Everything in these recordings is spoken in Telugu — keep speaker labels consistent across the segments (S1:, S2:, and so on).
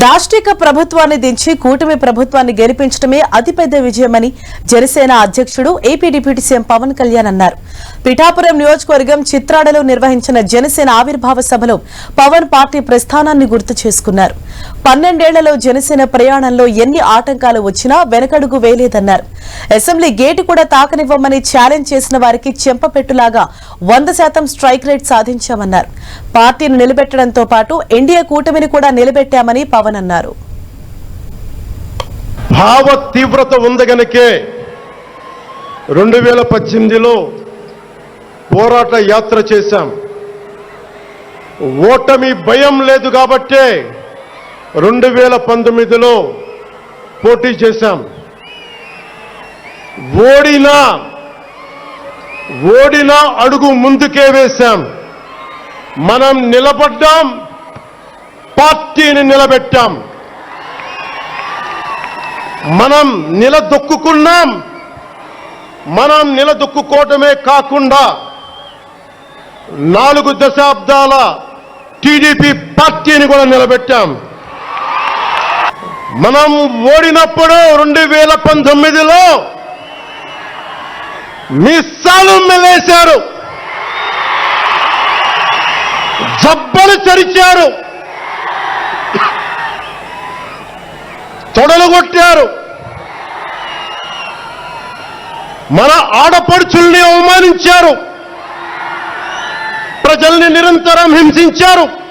S1: దాష్టిక ప్రభుత్వాన్ని దించి కూటమి ప్రభుత్వాన్ని గెలిపించడమే అతిపెద్ద విజయమని జనసేన అధ్యక్షుడు AP deputy CM Pawan Kalyan అన్నారు. పిఠాపురం నియోజకవర్గం చిత్రాడలో నిర్వహించిన జనసేన ఆవిర్భావ సభలో పవన్ పార్టీ ప్రస్థానాన్ని గుర్తు చేసుకున్నారు. పన్నెండేళ్ళలో జనసేన ప్రయాణంలో ఎన్ని ఆటంకాలు వచ్చినా వెనకడుగు వేయలేదన్నారు. అసెంబ్లీ గేటు కూడా తాకనివ్వమని ఛాలెంజ్ చేసిన వారికి చెంపపెట్టులాగా వంద శాతం స్ట్రైక్ రేట్ సాధించామన్నారు. పార్టీని నిలబెట్టడంతో పాటు ఎన్డీఏ కూటమిని కూడా నిలబెట్టామని పవన్ అన్నారు.
S2: భావ తీవ్రత ఉంది గనకే రెండు వేల పద్దెనిమిదిలో పోరాట యాత్ర చేశాం. ఓటమి భయం లేదు కాబట్టే రెండు వేల పంతొమ్మిదిలో పోటీ చేశాం. ఓడినా ఓడినా అడుగు ముందుకే వేశాం. మనం నిలబడ్డాం పార్టీని నిలబెట్టాం. మనం నిలదొక్కుకున్నాం మనం నిలదొక్కుకోవటమే కాకుండా నాలుగు దశాబ్దాల టీడీపీ పార్టీని కూడా నిలబెట్టాం. మనం ఓడినప్పుడు రెండు వేల పంతొమ్మిదిలో మిస్సాలు మెలేశారు. జబ్బలు చరిచారు. తొడలు కొట్టారు మన ఆడపడుచుల్ని అవమానించారు. ప్రజల్ని నిరంతరం హింసించారు.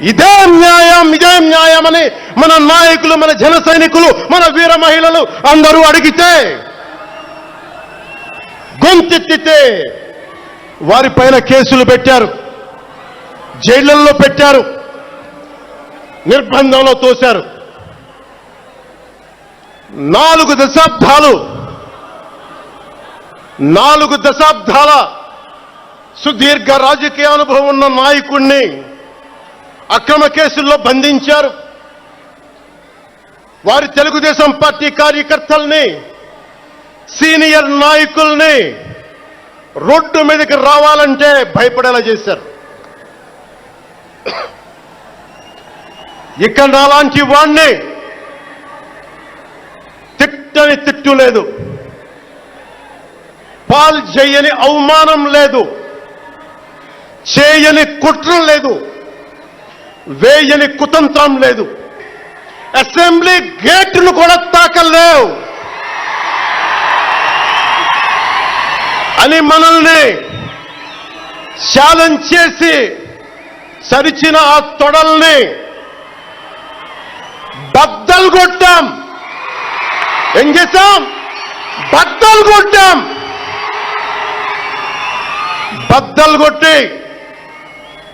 S2: ఇదే న్యాయం ఇదే న్యాయం అని మన నాయకులు మన జన సైనికులు మన వీర మహిళలు అందరూ అడిగితే గొంతెత్తితే వారిపైన కేసులు పెట్టారు జైళ్ళలో పెట్టారు నిర్బంధంలో తోశారు. నాలుగు దశాబ్దాలు నాలుగు దశాబ్దాల సుదీర్ఘ రాజకీయ అనుభవం ఉన్న నాయకుణ్ణి అక్రమ కేసుల్లో బంధించారు. వారి తెలుగుదేశం పార్టీ కార్యకర్తల్ని సీనియర్ నాయకుల్ని రోడ్డు మీదకి రావాలంటే భయపడేలా చేశారు. ఇక్కడ నాలాంటి వాణ్ణి తిట్టని తిట్టు లేదు. పాల్ చేయని అవమానం లేదు. చేయని కుట్ర లేదు. వేయని కుతంత్రం లేదు. అసెంబ్లీ గేట్లు కూడా తాకలేవు. అని మనల్ని ఛాలెంజ్ చేసి సరిచిన ఆ తొడల్ని బద్దలు కొట్టాం. ఏం చేశాం? బద్దలు కొట్టాం. బద్దలు కొట్టి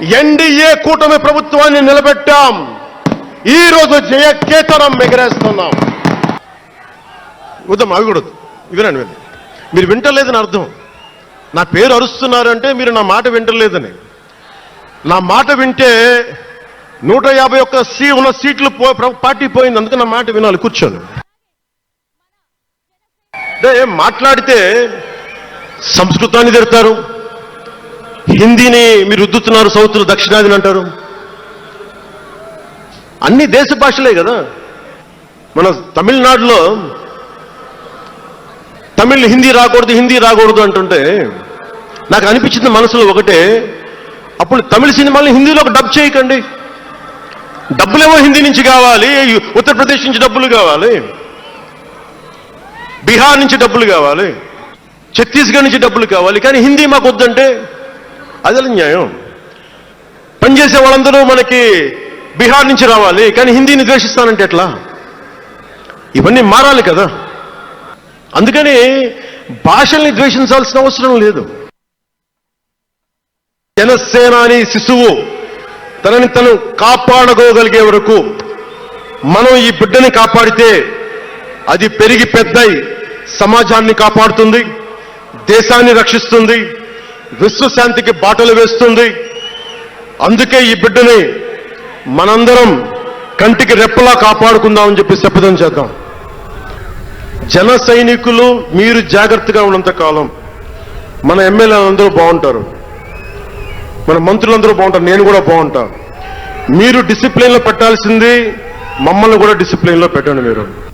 S2: ఎన్డీఏ కూటమి ప్రభుత్వాన్ని నిలబెట్టాం. ఈ రోజు జయకేతనం ఎగరేస్తున్నాం. వద్దాం అవి కూడా వినండి వినండి. మీరు వింటలేదని అర్థం. నా పేరు అరుస్తున్నారంటే మీరు నా మాట వింటలేదని. నా మాట వింటే నూట యాభై ఒక్క సీ ఉన్న సీట్లు పో పార్టీ పోయింది. అందుకే నా మాట వినాలి. కూర్చోను అంటే మాట్లాడితే సంస్కృతాన్ని తిడతారు? హిందీని మీరు రుద్దుతున్నారు సౌత్లో దక్షిణాదిని అంటారు. అన్ని దేశ భాషలే కదా. మన తమిళనాడులో తమిళ్ హిందీ రాకూడదు హిందీ రాకూడదు అంటుంటే నాకు అనిపించింది మనసులో ఒకటే అప్పుడు తమిళ సినిమాల్ని హిందీలో డబ్ చేయకండి. డబ్బులేమో హిందీ నుంచి కావాలి ఉత్తరప్రదేశ్ నుంచి డబ్బులు కావాలి బీహార్ నుంచి డబ్బులు కావాలి ఛత్తీస్గఢ్ నుంచి డబ్బులు కావాలి కానీ హిందీ మాకు వద్దంటే అదే న్యాయం. పనిచేసే వాళ్ళందరూ మనకి బీహార్ నుంచి రావాలి కానీ హిందీని ద్వేషిస్తానంటే ఎట్లా? ఇవన్నీ మారాలి కదా. అందుకని భాషల్ని ద్వేషించాల్సిన అవసరం లేదు. జనసేనాని శిశువు తనని తను కాపాడుకోగలిగే వరకు మనం ఈ బిడ్డని కాపాడితే అది పెరిగి పెద్దయి సమాజాన్ని కాపాడుతుంది దేశాన్ని రక్షిస్తుంది విశ్వశాంతికి బాటలు వేస్తుంది. అందుకే ఈ బిడ్డని మనందరం కంటికి రెప్పలా కాపాడుకుందామని చెప్పి శపథం చేద్దాం. జన సైనికులు మీరు జాగ్రత్తగా ఉన్నంత కాలం మన ఎమ్మెల్యేలందరూ బాగుంటారు. మన మంత్రులందరూ బాగుంటారు. నేను కూడా బాగుంటాను మీరు డిసిప్లిన్లో పెట్టాల్సింది మమ్మల్ని కూడా డిసిప్లిన్లో పెట్టండి మీరు.